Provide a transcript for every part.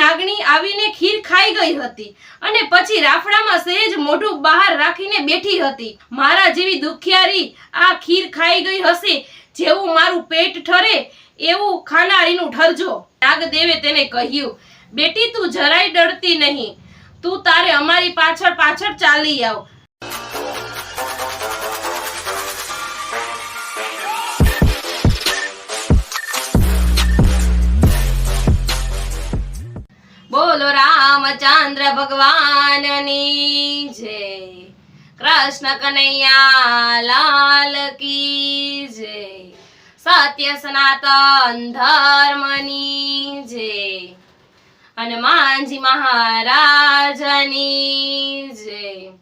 નાગણી આવીને ખીર ખાઈ ગઈ હતી અને પછી રાફડામાં સહેજ મોઢું બહાર રાખીને બેઠી હતી. મારા જેવી દુખિયારી આ ખીર ખાઈ ગઈ હશે, જેવું મારું પેટ ઠરે, એવું ખાનારીનું ઠરજો. નાગદેવે તેને કહ્યું, બેટી, તું જરાય ડરતી નહીં. તું તારે અમારી પાછળ પાછળ ચાલી આવ. બોલો રામચંદ્ર ભગવાનની જય. કૃષ્ણ કનૈયા લાલ કી જય. સત્ય સનાતન ધર્મની જય. હનુમાનજી મહારાજની જય.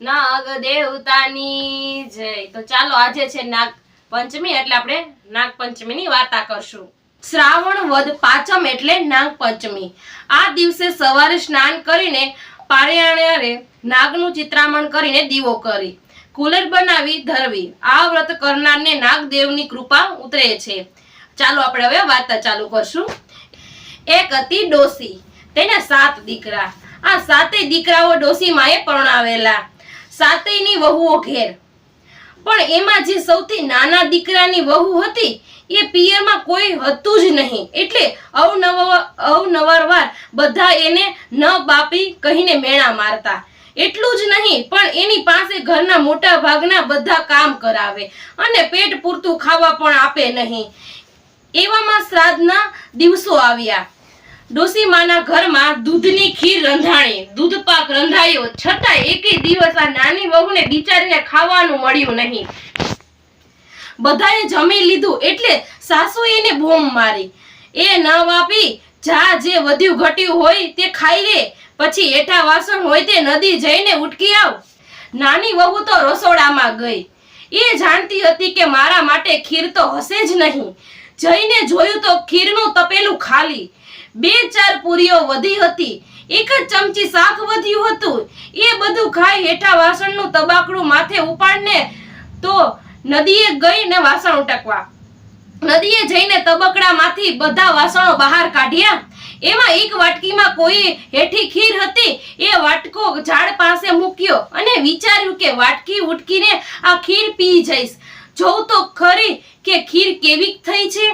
નાગ દેવતાની જય. તો ચાલો આજે છે નાગ પંચમી એટલે આપણે નાગ પંચમીની વાર્તા કરશું. શ્રાવણ વદ પાંચમ એટલે નાગ પંચમી. આ દિવસે સવારે સ્નાન કરીને પારિયાણે નાગનું ચિત્રામણ કરીને દીવો કરી, કુલર બનાવી ધરવી. આ વ્રત કરનારને નાગદેવની કૃપા ઉતરે છે. ચાલો આપણે હવે વાર્તા ચાલુ કરશું. એક હતી ડોસી, તેના સાત દીકરા. આ સાતેય દીકરાઓ ડોસી માએ પરણાવેલા. સાતેયની વહુઓ ઘેર. પણ એમાં જે સૌથી નાના દીકરાની વહુ હતી, એ પિયરમાં કોઈ હતું જ નહીં. એટલે અવનવા, અવનવારવાર બધા એને ન બાપી કહીને મેણા મારતા. એટલું જ નહીં, પણ એની પાસે ઘરના મોટા ભાગના બધા કામ કરાવે અને પેટ પૂરતું ખાવા પણ આપે નહીં. એવામાં શ્રાદ્ધના દિવસો આવ્યા. ડોસીમાના ઘરમાં દૂધની ખીર રંધાણી. દૂધ પાક રંધાયો. છતાં એકેય દિવસ આ નાની વહુને બિચારીને ખાવાનું મળ્યું નહીં. બધાએ જમી લીધું એટલે સાસુ એને બોમ મારી. એ ન વાપી જા જે વધ્યું ઘટ્યું હોય તે ખાઈ લે. પછી એઠા વાસણ હોય તે નદી જઈને ઉટકી આવ. નાની વહુ તો રસોડામાં ગઈ. એ જાણતી હતી કે મારા માટે ખીર તો હશે જ નહીં. જઈને જોયું તો ખીરનું તપેલું ખાલી. બે ચાર પૂરીઓ વધી હતી. એક જ ચમચી શાક વધ્યું હતું. એ બધું ખાઈ હેઠા વાસણનું તબાકડું માથે ઉપાડને તો નદીએ ગઈ ને વાસણ ઉટકવા. નદીએ જઈને તબકડામાંથી બધા વાસણો બહાર કાઢ્યા. એમાં એક વાટકીમાં કોઈ હેઠી ખીર હતી. એ વાટકો ઝાડ પાસે મૂક્યો અને વિચાર્યું કે વાટકી ઉટકીને આ ખીર પી જઈશ. જોઉં તો ખરી કે ખીર કેવી થઈ છે.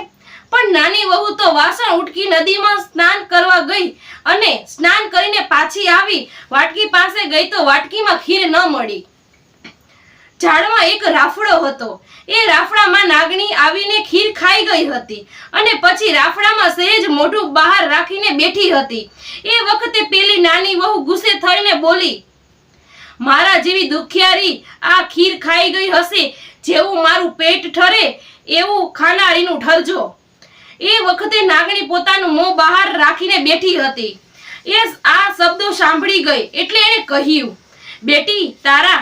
પણ નાની વહુ તો વાસણ ઉટકી નદીમાં સ્નાન કરવા ગઈ. અને સ્નાન કરીને પાછી આવી, વાટકી પાસે ગઈ તો વાટકીમાં ખીર ન મળી. ઝાડમાં એક રાફડો હતો. એ રાફડામાં નાગણી આવીને ખીર ખાઈ ગઈ હતી અને પછી રાફડામાં સહેજ મોઢું બહાર રાખીને બેઠી હતી. એ વખતે પેલી નાની વહુ ગુસ્સે થઈને બોલી, મારા જેવી દુખિયારી આ ખીર ખાઈ ગઈ હશે, જેવું મારું પેટ ઠરે, એવું ખાનારીનું ઠરજો એ વખતે નાગણી પોતાનું મોં બહાર રાખીને બેઠી હતી. એ આ શબ્દો સાંભળી ગઈ એટલે એને કહ્યું, બેટી, તારા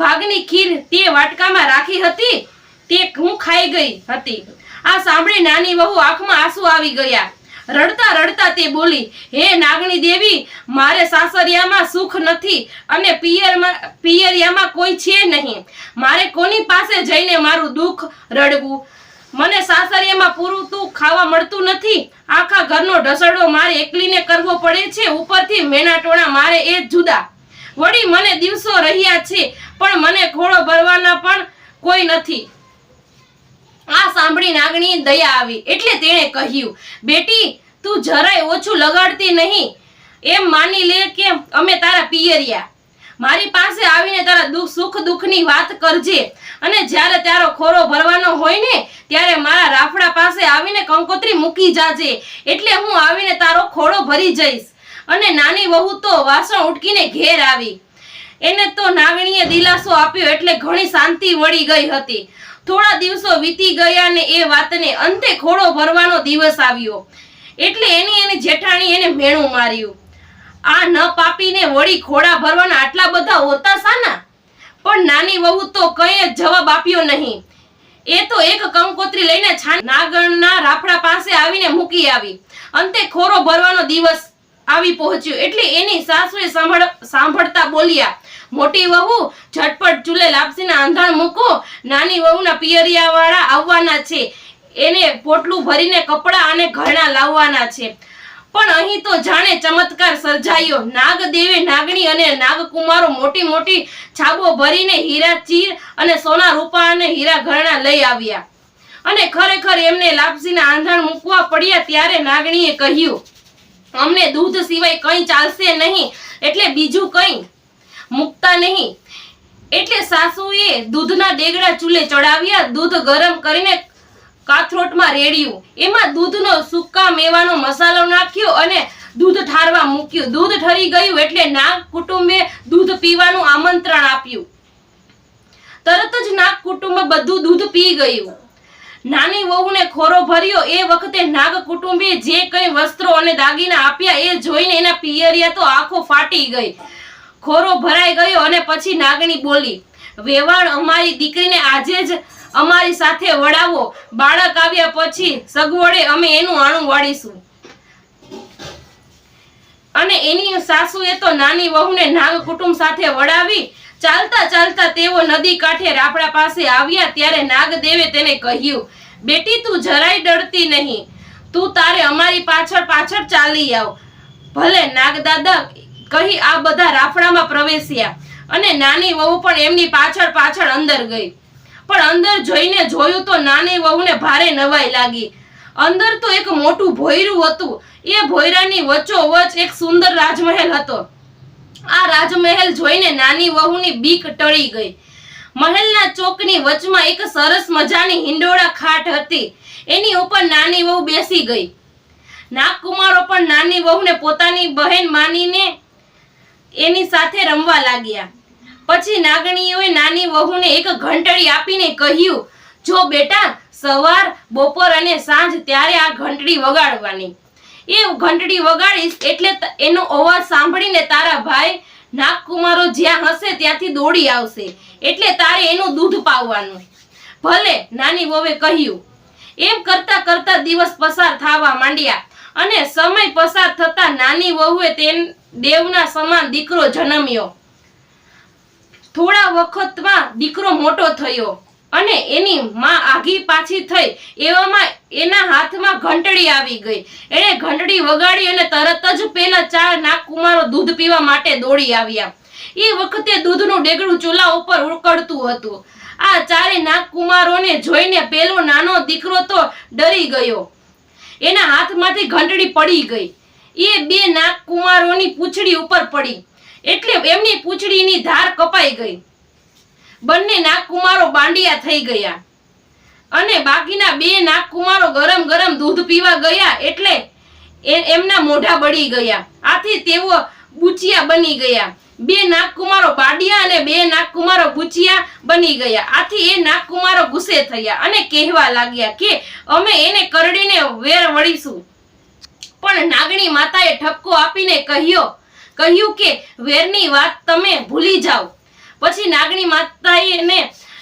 ભાગની ખીર તે વાટકામાં રાખી હતી? તે હું ખાઈ ગઈ હતી. આ સાંભળી નાની વહુ આંખમાં આંસુ આવી ગયા. રડતા રડતા તે બોલી, હે નાગણી દેવી, મારે સાસરિયામાં સુખ નથી અને પિયરમાં, પિયરિયામાં કોઈ છે નહીં. મારે કોની પાસે જઈને મારું દુઃખ રડવું? મને સાસરિયામાં પૂરતું ખાવા મળતું નથી. આખા ઘરનો ઢસડો મારે એકલીને કરવો પડે છે. ઉપરથી મેણાટોણા મારે એ જુદા. વળી મને દિવસો રહ્યા છે, પણ મને ખોળો ભરવાના પણ કોઈ નથી. આ સાંભળી નાગણી દયા આવી. એટલે તેણે કહ્યું, બેટી, તું જરાય ઓછું લગાડતી નહીં. એમ માની લે કે અમે તારા પિયરિયા. મારી પાસે આવીને તારા સુખ, દુઃખની વાત કરજે. અને જ્યારે તારો ખોરો ભરવાનો હોય ને, ત્યારે મારા રાફડા પાસે આવીને કંકોત્રી મૂકી જાજે. એટલે હું આવીને તારો ખોળો ભરી જઈશ. અને નાની વહુ તો વાસણ ઉટકીને ઘેર આવી. એને તો નાગણીએ દિલાસો આપ્યો એટલે ઘણી શાંતિ વળી ગઈ હતી. થોડા દિવસો વીતી ગયા ને એ વાતને અંતે ખોળો ભરવાનો દિવસ આવ્યો. એટલે એની એની જેઠાણી એને મેણું માર્યું. આ ન પાપીને વળી ખોડા ભરવાના આટલા બધા હોતા સાના પણ નાની વહુ તો કઈ જ જવાબ આપ્યો નહીં. એ તો એક કંકોત્રી લઈને નાગણના રાફડા પાસે આવીને મૂકી આવી. અંતે ખોરો ભરવાનો દિવસ આવી પહોંચ્યો. એટલે એની સાસુએ સાંભળ, સાંભળતા બોલ્યા, મોટી વહુ, ઝટપટ ચૂલે લાપસીના આંધણ મૂકો. નાની વહુના પિયરિયાવાળા આવવાના છે. એને પોટલું ભરીને કપડાં અને ઘરણા લાવવાના છે. પણ અહીં તો જાણે ચમત્કાર સર્જાયો. નાગદેવે નાગણી અને નાગકુમારો મોટી મોટી છાબો ભરીને હીરા, ચીર અને સોના રૂપા અને હીરા ઘરણા લઈ આવ્યા. અને ખરેખર એમને લાપસીના આંધણ મૂકવા પડ્યા ત્યારે નાગણીએ કહ્યું, અમને દૂધ સિવાય કંઈ ચાલશે નહીં, એટલે બીજું કંઈ મૂકતા નહીં. એટલે સાસુએ દૂધના ડેગડા ચૂલે ચડાવ્યા. દૂધ ગરમ કરીને કાથરોટમાં રેડ્યું. એમાં દૂધનો સૂકા મેવાનો મસાલો નાખ્યો અને દૂધ ઠારવા મૂક્યું. દૂધ ઠરી ગયું એટલે નાગ કુટુંબે દૂધ પીવાનું આમંત્રણ આપ્યું. તરત જ નાગ કુટુંબ બધું દૂધ પી ગયું. નાની વહુને ખોરો ભર્યો. એ વખતે નાગ કુટુંબે જે કંઈ વસ્ત્રો અને દાગીના આપ્યા એ જોઈને એના પિયરિયા તો આંખો ફાટી ગઈ. ખોરો ભરાઈ ગયો અને પછી નાગણી બોલી, વેવાણ અમારી દીકરીને આજે જ અમારી સાથે વડાવો બાળક આવ્યા પછી સગવડે અમે એનું આણું વાળીશું. અને એની સાસુએ તો નાની વહુને નાગ કુટુંબ સાથે વડાવી ચાલતા ચાલતા તેઓ નદી કાંઠે રાપડા પાસે આવ્યા ત્યારે નાગદેવે તેને કહ્યું, બેટી, તું જરાય ડરતી નહીં. તું તારે અમારી પાછળ પાછળ ચાલી આવ. ભલે નાગદાદા કહી આ બધા રાફડામાં પ્રવેશ્યા અને નાની વહુ પણ એમની પાછળ પાછળ અંદર ગઈ. પણ અંદર જોઈને જોયું તો નાની વહુને ભારે નવાઈ લાગી. અંદર તો એક મોટું ભોયરું હતું. એ ભોયરાની વચ્ચોવચ એક સુંદર રાજમહેલ હતો. આ રાજમહેલ જોઈને નાની વહુની બીક ટળી ગઈ. મહેલના ચોકની વચમાં એક સરસ મજાની હિંડોળા ખાટ હતી. એની ઉપર નાની વહુ બેસી ગઈ. નાગકુમારો પણ નાની વહુને પોતાની બહેન માનીને એની સાથે રમવા લાગ્યા. પછી નાગણીઓએ નાની વહુને એક ઘંટડી આપીને કહ્યું, જો બેટા, સવાર, બપોર અને સાંજ ત્યારે આ ઘંટડી વગાડવાની. એ ઘંટડી વગાડીશ એટલે એનો અવાજ સાંભળીને તારા ભાઈ નાગકુમારો જ્યાં હશે ત્યાંથી દોડી આવશે, એટલે તારે એનું દૂધ પાવવાનું. ભલે, નાની વહુએ કહ્યું. એમ કરતા કરતા દિવસ પસાર થવા માંડ્યા અને સમય પસાર થતા નાની વહુએ તેન, દેવના સમાન દીકરો જન્મ્યો. થોડા વખતમાં દીકરો મોટો થયો અને એની માં આગી પાછી થઈ એવામાં એના હાથમાં ઘંટડી આવી ગઈ. એણે ઘંટડી વગાડી અને તરત જ પેલા ચાર નાગકુમારો દૂધ પીવા માટે દોડી આવ્યા. એ વખતે દૂધનું ડેગડું ચૂલા ઉપર ઉકળતું હતું. આ ચારે નાગકુમારોને જોઈને પેલો નાનો દીકરો તો ડરી ગયો. એના હાથમાંથી ઘંટડી પડી ગઈ. એ બે નાગકુમારોની પૂંછડી ઉપર પડી. એટલે એમની પૂંછડીની ધાર કપાઈ ગઈ. બંને નાગકુમારો બાંડિયા થઈ ગયા. અને બાકીના બે નાગકુમારો ગરમ ગરમ દૂધ પીવા ગયા એટલે એમના મોઢા બળી ગયા. આથી તેઓ બુચિયા બની ગયા. બે નાગકુમારો બાડિયા અને બે નાગકુમારો ભૂચિયા બની ગયા. આથી એ નાગકુમારો ગુસ્સે થયા અને કહેવા લાગ્યા કે અમે એને કરડીને વેર વળીશું. પણ નાગણી માતાએ ઠપકો આપીને કહ્યો કહ્યું કે વેરની વાત તમે ભૂલી જાઓ. પછી નાગણી માતાએ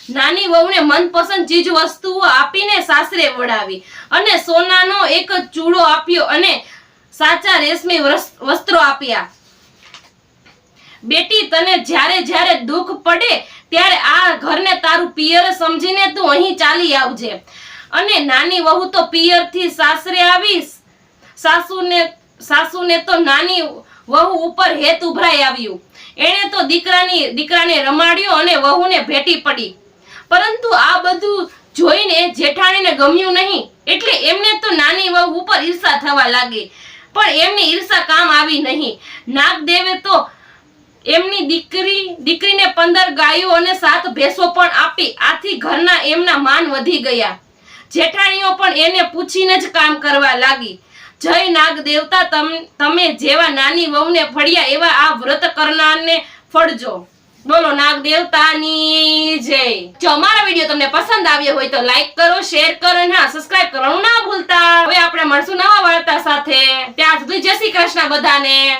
નાની વહુને મનપસંદ ચીજ વસ્તુઓ આપીને સાસરે વડાવી અને સોનાનો એક ચૂડો આપ્યો અને સાચા રેશમી વસ્ત્રો આપ્યા. બેટી, તને જ્યારે જ્યારે દુઃખ પડે ત્યારે આ ઘરને તારું પિયર સમજીને તું અહીં ચાલી આવજે. અને નાની વહુ તો પિયરથી સાસરે આવીશ. સાસુને સાસુને તો નાની વહુ ઉપર હેત ઉભરાઈ આવ્યું. એણે તો દીકરાની, દીકરાને રમાડ્યો અને વહુને ભેટી પડી. પરંતુ આ બધું જોઈને જેઠાણીને ગમ્યું નહીં. એટલે એમને તો નાની વહુ ઉપર ઈર્ષા થવા લાગી. પણ એમની ઈર્ષા કામ આવી નહીં. નાગદેવે તો એમની દીકરી, દીકરીને પંદર ગાયો અને સાત ભેંસો પણ આપી. આથી ઘરના એમના માન વધી ગયા. જેઠાણીઓ પણ એને પૂછીને જ કામ કરવા લાગી. જય નાગ દેવતા, તમ- જેવા નાની વહુને ફળ્યા એવા આ વ્રત કરનારને ફળજો. બોલો, નાગ દેવતાની જય. જો અમારો વીડિયો તમને પસંદ આવ્યો હોય તો લાઈક કરો, શેર કરો અને હા, સબસ્ક્રાઇબ કરવાનું ના ભૂલતા. હવે આપણે મળશું નવા વાર્તા સાથે. ત્યાં સુધી જય શ્રી કૃષ્ણ બધાને.